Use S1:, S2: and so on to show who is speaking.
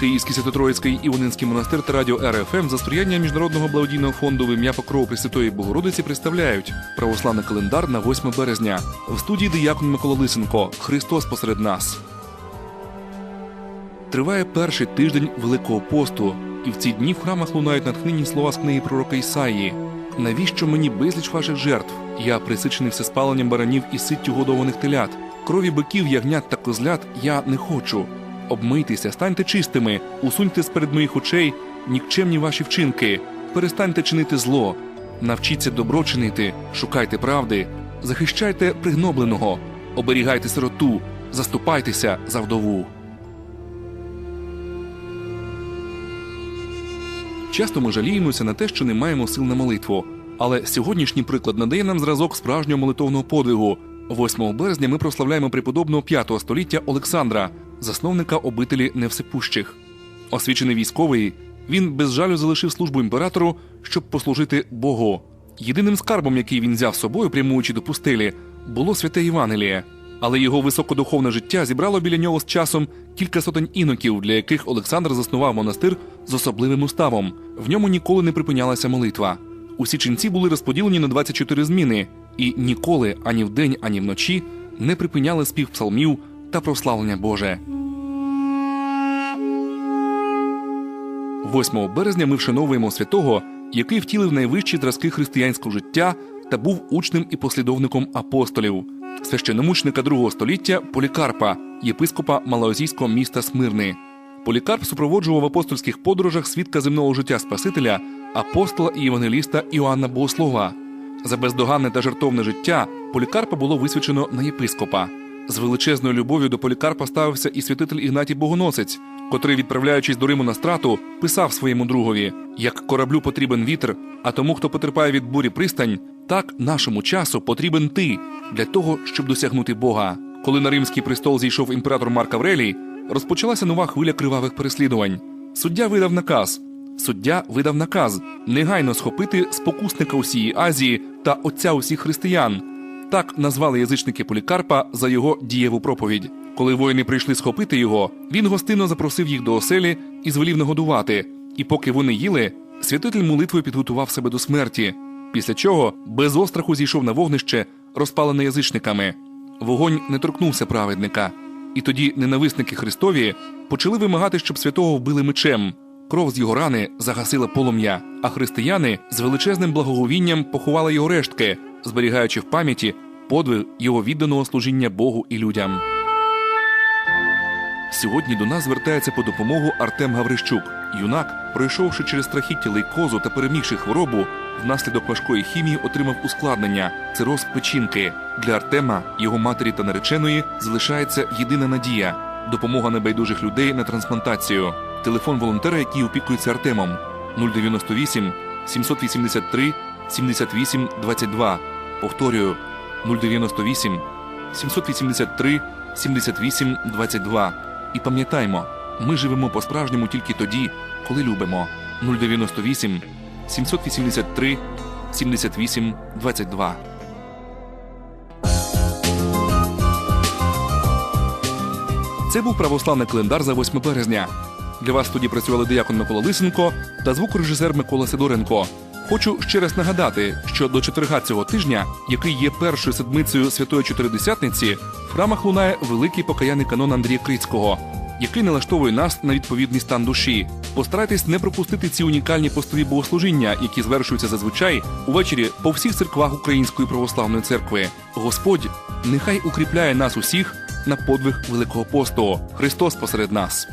S1: Київський Свято-Троїцький Іванинський монастир та радіо РФМ за сприяння Міжнародного благодійного фонду в ім'я Покрову Пресвятої Богородиці представляють православний календар на 8 березня. В студії диякон Микола Лисенко. Христос посеред нас. Триває перший тиждень Великого посту, і в ці дні в храмах лунають натхненні слова з книги пророка Ісаї. Навіщо мені безліч ваших жертв? Я присичений всеспаленням баранів і ситтю годованих телят. Крові биків, ягнят та козлят я не хочу. Обмийтеся, станьте чистими, усуньте з перед моїх очей нікчемні ваші вчинки, перестаньте чинити зло, навчіться добро чинити, шукайте правди, захищайте пригнобленого, оберігайте сироту, заступайтеся за вдову. Часто ми жаліємося на те, що не маємо сил на молитву. Але сьогоднішній приклад надає нам зразок справжнього молитовного подвигу. 8 березня ми прославляємо преподобного 5 століття Олександра, засновника обителі Невсепущих. Освічений військовий, він без жалю залишив службу імператору, щоб послужити Богу. Єдиним скарбом, який він взяв з собою, прямуючи до пустелі, було святе Євангеліє. Але його високодуховне життя зібрало біля нього з часом кілька сотень іноків, для яких Олександр заснував монастир з особливим уставом. В ньому ніколи не припинялася молитва. Усі ченці були розподілені на 24 зміни, і ніколи ані вдень, ані вночі не припиняли спів псалмів та прославлення Боже. 8 березня ми вшановуємо святого, який втілив найвищі зразки християнського життя та був учнем і послідовником апостолів, священомучника другого століття Полікарпа, єпископа малоазійського міста Смирни. Полікарп супроводжував в апостольських подорожах свідка земного життя Спасителя, апостола і євангеліста Іоанна Богослова. За бездоганне та жертовне життя Полікарпа було висвячено на єпископа. З величезною любов'ю до Полікарпа ставився і святитель Ігнатій Богоносець, котрий, відправляючись до Риму на страту, писав своєму другові: як кораблю потрібен вітер, а тому, хто потерпає від бурі пристань, так нашому часу потрібен ти для того, щоб досягнути Бога. Коли на римський престол зійшов імператор Марк Аврелій, розпочалася нова хвиля кривавих переслідувань. Суддя видав наказ. Суддя видав наказ негайно схопити спокусника усієї Азії та отця усіх християн. Так назвали язичники Полікарпа за його дієву проповідь. Коли воїни прийшли схопити його, він гостинно запросив їх до оселі і звелів нагодувати. І поки вони їли, святитель молитвою підготував себе до смерті. Після чого без остраху зійшов на вогнище, розпалене язичниками. Вогонь не торкнувся праведника. І тоді ненависники Христові почали вимагати, щоб святого вбили мечем. Кров з його рани загасила полум'я, а християни з величезним благоговінням поховали його рештки, зберігаючи в пам'яті подвиг його відданого служіння Богу і людям. Сьогодні до нас звертається по допомогу Артем Гаврищук. Юнак, пройшовши через страхіття лейкозу та перемігши хворобу, внаслідок важкої хімії отримав ускладнення цироз печінки. Для Артема, його матері та нареченої залишається єдина надія допомога небайдужих людей на трансплантацію. Телефон волонтера, який опікується Артемом 098 783 78 22. Повторюю 098 783 78 22. І пам'ятаймо, ми живемо по-справжньому тільки тоді, коли любимо. 098 783 78 22. Це був православний календар за 8 березня. Для вас студії працювали диякон Микола Лисенко та звукорежисер Микола Сидоренко. Хочу ще раз нагадати, що до четверга цього тижня, який є першою седмицею Святої Чотиридесятниці, в храмах лунає великий покаяний канон Андрія Крицького, який налаштовує нас на відповідний стан душі. Постарайтесь не пропустити ці унікальні постові богослужіння, які звершуються зазвичай увечері по всіх церквах Української православної церкви. Господь нехай укріпляє нас усіх на подвиг Великого посту. Христос посеред нас.